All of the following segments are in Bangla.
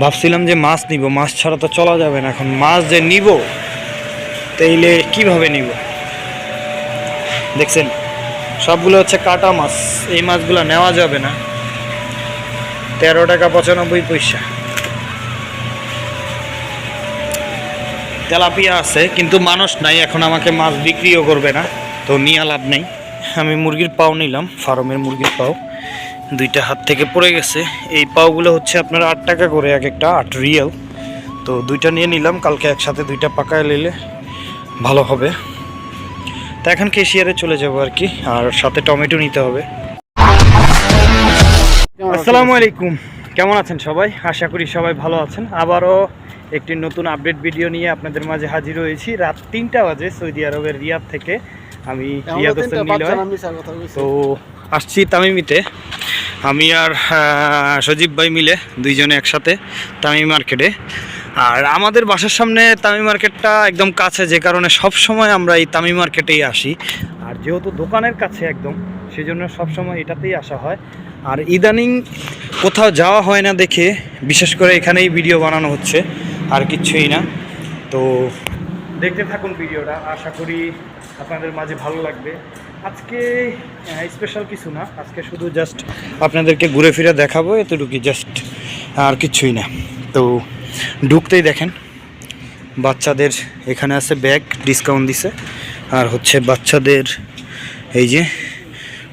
ভাবছিলাম যে মাছ নিব, মাছ ছাড়া তো চলা যাবে না। এখন মাছ যে নিব, তাইলে কীভাবে নিব? দেখছেন, সবগুলো হচ্ছে কাটা মাছ, এই মাছগুলো নেওয়া যাবে না। তেরো টাকা পঁচানব্বই পয়সা। তেলাপিয়া আছে, কিন্তু মানুষ নাই, এখন আমাকে মাছ বিক্রিও করবে না, তো নিয়ে লাভ নেই। আমি মুরগির পাও নিলাম, ফার্মের মুরগির পাও। দুইটা হাত থেকে পড়ে গেছে। এই পাওগুলো হচ্ছে আপনার আট টাকা করে এক একটা আট রিয়েল। তো দুইটা নিয়ে নিলাম কালকে একসাথে দুইটা পাকায় নিলে ভালো হবে। তো এখন কেশিয়ারে চলে যাব আর কি আর সাথে টমেটো নিতে হবে। আসসালামু আলাইকুম কেমন আছেন সবাই? আশা করি সবাই ভালো আছেন। আবারও একটি নতুন আপডেট ভিডিও নিয়ে আপনাদের মাঝে হাজির হয়েছি। রাত তিনটা বাজে সৌদি আরবের রিয়াদ থেকে আমি রিয়াদ হোসেন নিলয়। তো আসছি তামিমিতে। আমি আর সজীব ভাই মিলে দুইজনে একসাথে তামিম মার্কেটে। আর আমাদের বাসার সামনে তামি মার্কেটটা একদম কাছে, যে কারণে সব সময় আমরা এই তামি মার্কেটেই আসি। আর যেহেতু দোকানের কাছে একদম, সেজন্য সব সময় এটাতেই আসা হয়। আর ইদানিং কোথাও যাওয়া হয় না দেখে, বিশেষ করে এখানেই ভিডিও বানানো হচ্ছে, আর কিচ্ছুই না। তো দেখতে থাকুন ভিডিওটা, আশা করি আপনাদের মাঝে ভালো লাগবে। আজকে স্পেশাল কিছু না। আজকে শুধু জাস্ট আপনাদেরকে ঘুরে ফিরে দেখাবো, এতটুকুই জাস্ট আর কিছুই না। তো ঢুকতেই দেখেন, বাচ্চাদের এখানে আছে ব্যাগ ডিসকাউন্ট দিছে। আর হচ্ছে বাচ্চাদের এই যে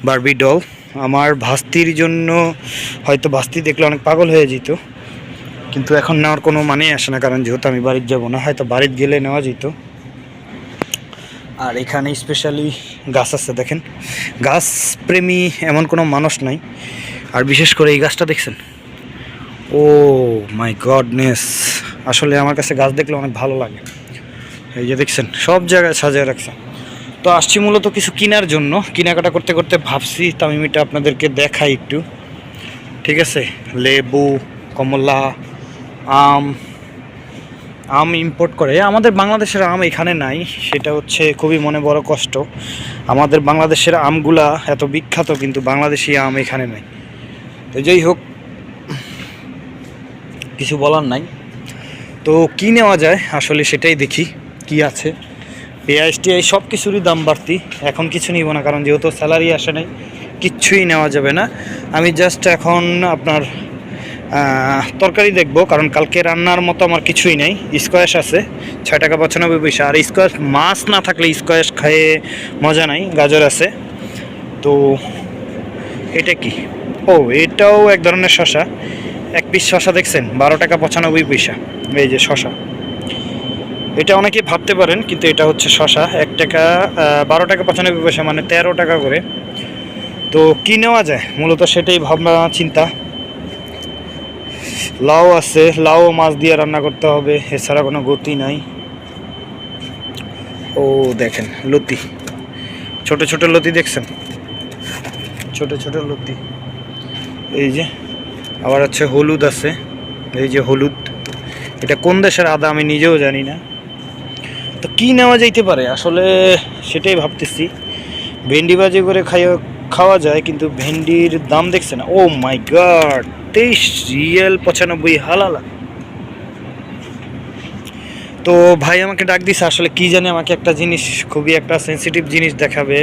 বারবি ডল আমার ভাস্তির জন্য হয়তো ভাস্তি দেখলে অনেক পাগল হয়ে যেত, কিন্তু এখন নেওয়ার কোনো মানেই আসে না, কারণ যেহেতু আমি বাড়িতে যাব না, হয়তো বাড়িতে গেলে নেওয়া যেত। আর এখানে স্পেশালি গাছ আছে দেখেন। গাছ প্রেমী এমন কোনো মানুষ নাই। আর বিশেষ করে এই গাছটা দেখছেন? ও মাই গডনেস আসলে আমার কাছে গাছ দেখলে অনেক ভালো লাগে। এই যে দেখছেন, সব জায়গায় সাজিয়ে রাখছেন তো আসছি মূলত কিছু কেনার জন্য। কেনাকাটা করতে করতে ভাবছি, তামিমিটা আপনাদেরকে দেখাই একটু। ঠিক আছে? লেবু, কমলা, আম আম ইম্পোর্ট করে। আমাদের বাংলাদেশের আম এখানে নাই, সেটা হচ্ছে খুবই মনে বড় কষ্ট। আমাদের বাংলাদেশের আমগুলা এত বিখ্যাত, কিন্তু বাংলাদেশি আম এখানে নাই। তো যাই হোক, কিছু বলার নাই। তো কি নেওয়া যায়? আসলে সেটাই দেখি, কি আছে। পেঁয়াজ টিয়াজ সব কিছুরই দাম বাড়তি। এখন কিছু নিব না, কারণ যেহেতু স্যালারি আসে নাই, কিচ্ছুই নেওয়া যাবে না। আমি জাস্ট এখন আপনার তরকারি দেখব, কারণ কালকে রান্নার মতো আমার কিছুই নেই। স্কোয়াশ আছে, ছয় টাকা পঁচানব্বই পয়সা। আর স্কোয়াশ, মাছ না থাকলে স্কোয়াশ খেয়ে মজা নাই, গাজর আছে। তো এটা কি? ও, এটাও এক ধরনের শশা। এক পিস শশা দেখছেন, বারো টাকা পঁচানব্বই পয়সা। এই যে শশা। এটা অনেকে ভাবতে পারেন, কিন্তু এটা হচ্ছে শশা। এক টাকা বারো টাকা পঁচানব্বই পয়সা মানে তেরো টাকা করে। তো কি নেওয়া যায়? মূলত সেটাই ভাবনা, চিন্তা। লাউ আছে লাউ মাছ দিয়ে রান্না করতে হবে, এছাড়া কোনো গতি নাই। ও দেখেন, লতি। ছোট ছোট লতি দেখছেন? ছোট ছোট লতি। এই যে, আবার হচ্ছে হলুদ আছে। এই যে হলুদ, এটা কোন দেশের আদা আমি নিজেও জানি না। তো কি নেওয়া যাইতে পারে? আসলে সেটাই ভাবতেছি। ভেন্ডি বাজি করে খাই খাওয়া যায়, কিন্তু ভেন্ডির দাম দেখছে না। ও মাই গড তেইশ রিয়েল পঁচানব্বই হালালা। তো ভাই আমাকে ডাক দিছে, আসলে কি জানে আমাকে একটা জিনিস, খুবই একটা সেন্সিটিভ জিনিস দেখাবে।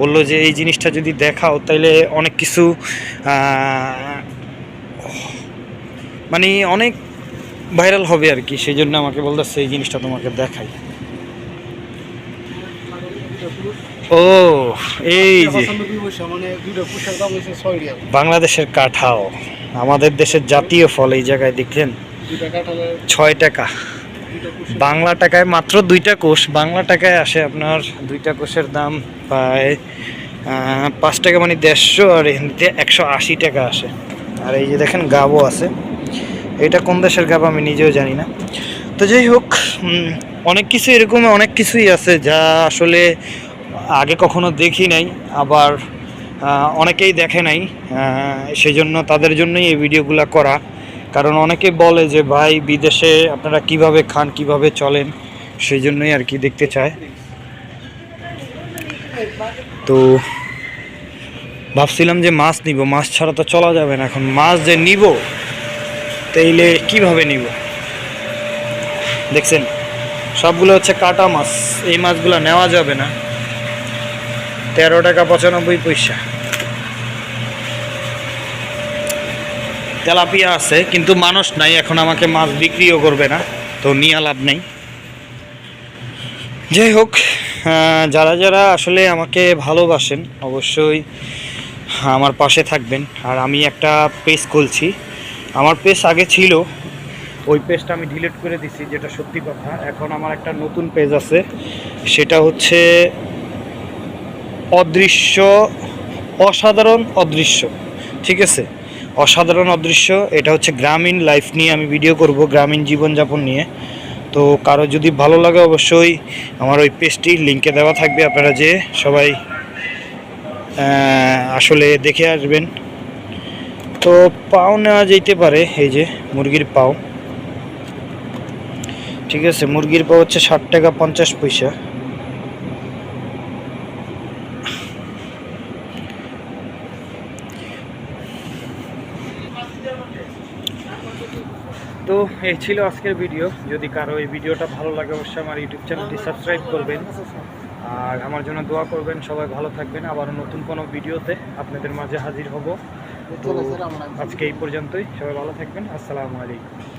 বলল যে, এই জিনিসটা যদি দেখাও, তাইলে অনেক কিছু মানে অনেক ভাইরাল হবে আর কি সেই জন্য আমাকে বলতেছে, এই জিনিসটা তোমাকে দেখাই। ও এই যে। বাংলাদেশের কাঁঠাও আমাদের দেশের জাতীয় ফল এই জায়গায় দেখলেন। ছয় টাকা। বাংলা টাকায় মাত্র দুইটা কোষ বাংলা টাকায় আসে আপনার দুইটা কোষের দাম প্রায় পাঁচ টাকা মানে দেড়শো আর হিন্দিতে একশো আশি টাকা আসে। আর এই যে দেখেন গাবও আছে। এটা কোন দেশের গাব আমি নিজেও জানি না। তো যাই হোক অনেক কিছু এরকম, অনেক কিছুই আছে যা আসলে আগে কখনো দেখি নাই, আবার অনেকেই দেখে নাই সেই জন্য তাদের জন্যই এই ভিডিওগুলো করা। কারণ অনেকে বলে যে, ভাই, বিদেশে আপনারা কীভাবে খান, কীভাবে চলেন? সেই জন্যই আর কি দেখতে চায়। তো ভাবছিলাম যে মাছ নিব, মাছ ছাড়া তো চলা যাবে না। এখন মাছ যে নিব, তাইলে কীভাবে নিব? দেখছেন? সবগুলো হচ্ছে কাটা মাছ। এই মাছগুলো নেওয়া যাবে না। তেরো টাকা পঁচানব্বই পয়সা। তেলাপিয়া আছে, কিন্তু মানুষ নাই, এখন আমাকে মাছ বিক্রিও করবে না, তো নিয়ে লাভ নেই। যাই হোক যারা যারা আসলে আমাকে ভালোবাসেন, অবশ্যই আমার পাশে থাকবেন। আর আমি একটা পেজ খুলছি। আমার পেজ আগে ছিল ওই পেজটা আমি ডিলিট করে দিছি, যেটা সত্যি কথা। এখন আমার একটা নতুন পেজ আছে, সেটা হচ্ছে অদৃশ্য, অসাধারণ অদৃশ্য, ঠিক আছে? অসাধারণ অদৃশ্য, এটা হচ্ছে গ্রামীণ লাইফ নিয়ে আমি ভিডিও করব, গ্রামীণ জীবনযাপন নিয়ে। তো কারও যদি ভালো লাগে অবশ্যই আমার ওই পেজটি লিঙ্কে দেওয়া থাকবে, আপনারা যে সবাই আসলে দেখে আসবেন। তো পাও নেওয়া যেতে পারে, এই যে মুরগির পাও। ঠিক আছে, মুরগির পাও হচ্ছে ষাট টাকা পঞ্চাশ পয়সা। তো এই ছিল আজকের ভিডিও। যদি কারও এই ভিডিওটা ভালো লাগে, অবশ্যই আমার ইউটিউব চ্যানেলটি সাবস্ক্রাইব করবেন। আর আমার জন্য দোয়া করবেন, সবাই ভালো থাকবেন। আবারও নতুন কোনো ভিডিওতে আপনাদের মাঝে হাজির হব। তো আজকে এই পর্যন্তই, সবাই ভালো থাকবেন। আসসালামু আলাইকুম।